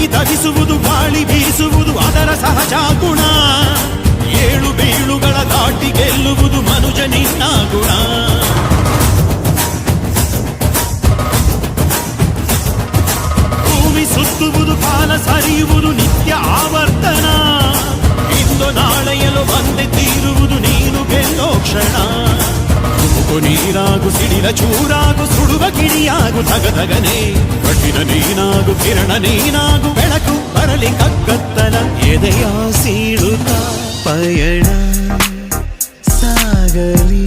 ಧರಿಸುವುದು ಗಾಳಿ ಬೀಸುವುದು ಅದರ ಸಹಜ ಗುಣ ಏಳು ಬೀಳುಗಳ ದಾಟಿ ಗೆಲ್ಲುವುದು ಮನುಜ ನಿನ್ನ ಗುಣ ಭೂಮಿ ಸುತ್ತುವುದು ಕಾಲ ಸರಿಯುವುದು ನಿತ್ಯ ಆವರ್ತನ ಇಂದು ನಾಳೆಯಲು ಬಂದೆ ತೀರುವುದು ನೀರಾಗು ಸಿಡಿಲ ಚೂರಾಗು ಸುಡುವ ಗಿಡಿಯಾಗು ತಗದಗನೆ ಕಠಿಣ ನೀನಾಗು ಕಿರಣ ನೀನಾಗು ಬೆಳಕು ಬರಲಿ ಕಗ್ಗತ್ತಲ ಎದೆಯ ಸೀಳುತ್ತ ಪಯಣ ಸಾಗಲಿ